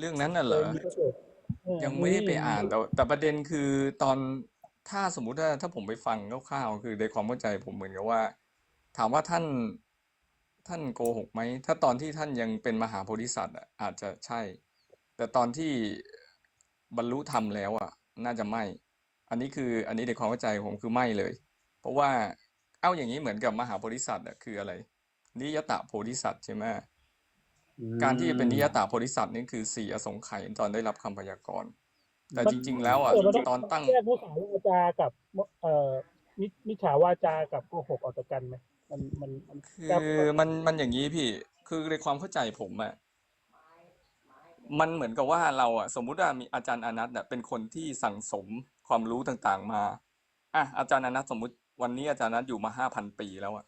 เรื่องนั้นน่ะเหรอมีประโยชน์เออยังไม่ได้ไปอ่านแต่แต่ประเด็นคือตอนถ้าสมมุติว่าถ้าผมไปฟังคร่าวๆคือในความเข้าใจผมเหมือนกับว่า ถามว่าท่านท่านโกหกไหมถ้าตอนที่ท่านยังเป็นมหาโพธิสัตว์อะอาจจะใช่ แต่ตอนที่บรรลุธรรมแล้วอะ น่าจะไม่ อันนี้คืออันนี้ในความเข้าใจผมคือไม่เลย เพราะว่าเอ้าอย่างนี้เหมือนกับมหาโพธิสัตว์อะคืออะไรนิยตโพธิสัตว์ใช่ไหม การที่จะเป็นนิยตาโพธิสัตว์นี่คือสี่อสงไขยตอนได้รับคำพยากรณ์ แต่จริง ๆ แล้วอะเออมันตอนตั้งแยกมุสาวาจากับเอ่อมิมิจฉาวาจากับโกหกออกจากกันไหมมันมันมันคือมันมันอย่างนี้พี่ คือในความเข้าใจผมอะมันเหมือนกับว่าเราอะสมมุติว่ามีอาจารย์อนัทเนี่ยเป็นคนที่สั่งสมความรู้ต่างๆมาอะอาจารย์อนัทสมมุติวันนี้อาจารย์อนัทอยู่มาห้าพันปีแล้วอะ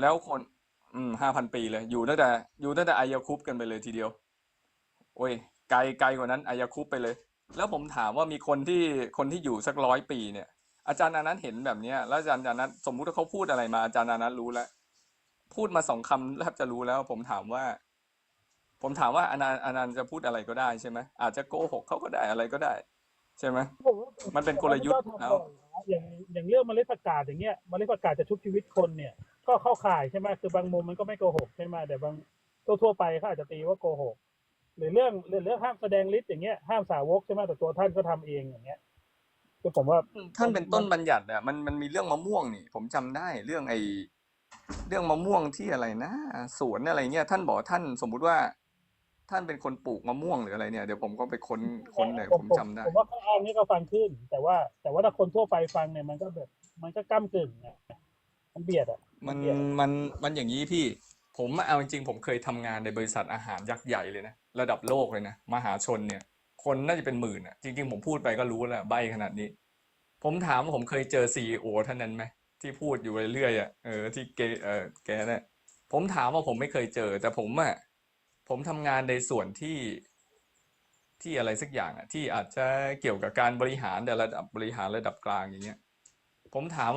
แล้วคน อืมห้าพันปีเลย อยู่ตั้งแต่ อยู่ตั้งแต่อายาคุปกันไปเลยทีเดียว โอ้ย ไกลไกลกว่านั้นอายาคุปไปเลย แล้วผมถามว่ามีคนที่คนที่อยู่สักร้อยปีเนี่ย อาจารย์อนันต์เห็นแบบเนี้ยแล้วอาจารย์อนันต์สมมุติว่าเขาพูดอะไรมาอาจารย์อนันต์รู้แล้ว พูดมาสองคำแทบจะรู้แล้ว ผมถามว่า ผมถามว่าอนันต์อนันต์จะพูดอะไรก็ได้ใช่ไหมอาจจะโกหกเขาก็ได้อะไรก็ได้ ใช่ไหมผมว่ามันเป็นกลยุทธ์มันก็แล้ทำวบ่อยนะอย่างอย่างเรื่องเมล็ดผักกาดอย่างเงี้ยเมล็ดผักกาดจะชุบชีวิตคนเนี่ย ก็เข้าข่ายใช่ไหมคือบางมุมมันก็ไม่โกหกใช่ไหมแต่บางทั่วๆไปเขาอาจจะตีว่าโกหกหรือเรื่องหรือเรื่องห้ามแสดงฤทธิ์อย่างเงี้ยห้ามสาวกใช่ไหมแต่ตัวท่านก็ทำเองอย่างเงี้ยคือผมว่าท่านเป็นต้นบัญญัติอะมันมันมีเรื่องมะม่วงนี่ ผมจำได้เรื่องไอ้เรื่องมะม่วงที่อะไรนะสวนอะไรเงี้ยท่านบอกท่านสมมุติว่า ท่านเป็นคนปลูกมะม่วงหรืออะไรเนี่ยเดี๋ยวผมก็ไปค้นค้นหน่อยผมจำได้ผมว่าเขาอ้างนี่ก็ฟังขึ้น แต่ว่า แต่ว่าถ้าคนทั่วไปฟังเนี่ยมันก็แบบ มันก็ก้ากึ่งอะมันเบียดอะมันเบียดมันมันอย่างนี้พี่ ผมเอาจริงๆผมเคยทำงานในบริษัทอาหารยักษ์ใหญ่เลยนะระดับโลกเลยนะมหาชนเนี่ย คนน่าจะเป็นหมื่นอะจริง ๆ ผมพูดไปก็รู้แล้วใบขนาดนี้ ผมถามว่าผมเคยเจอซีอท่านนั้นไหมที่พูดอยู่เรื่อยๆอะเออที่เกเออแกเนี่ยผมถามว่าผมไม่เคยเจอ แต่ผมอะ ผมทำงานในส่วนที่ที่อะไรสักอย่างอะที่อาจจะเกี่ยวกับการบริหารแต่ระดับบริหารระดับกลางอย่างเงี้ยผมถามว่า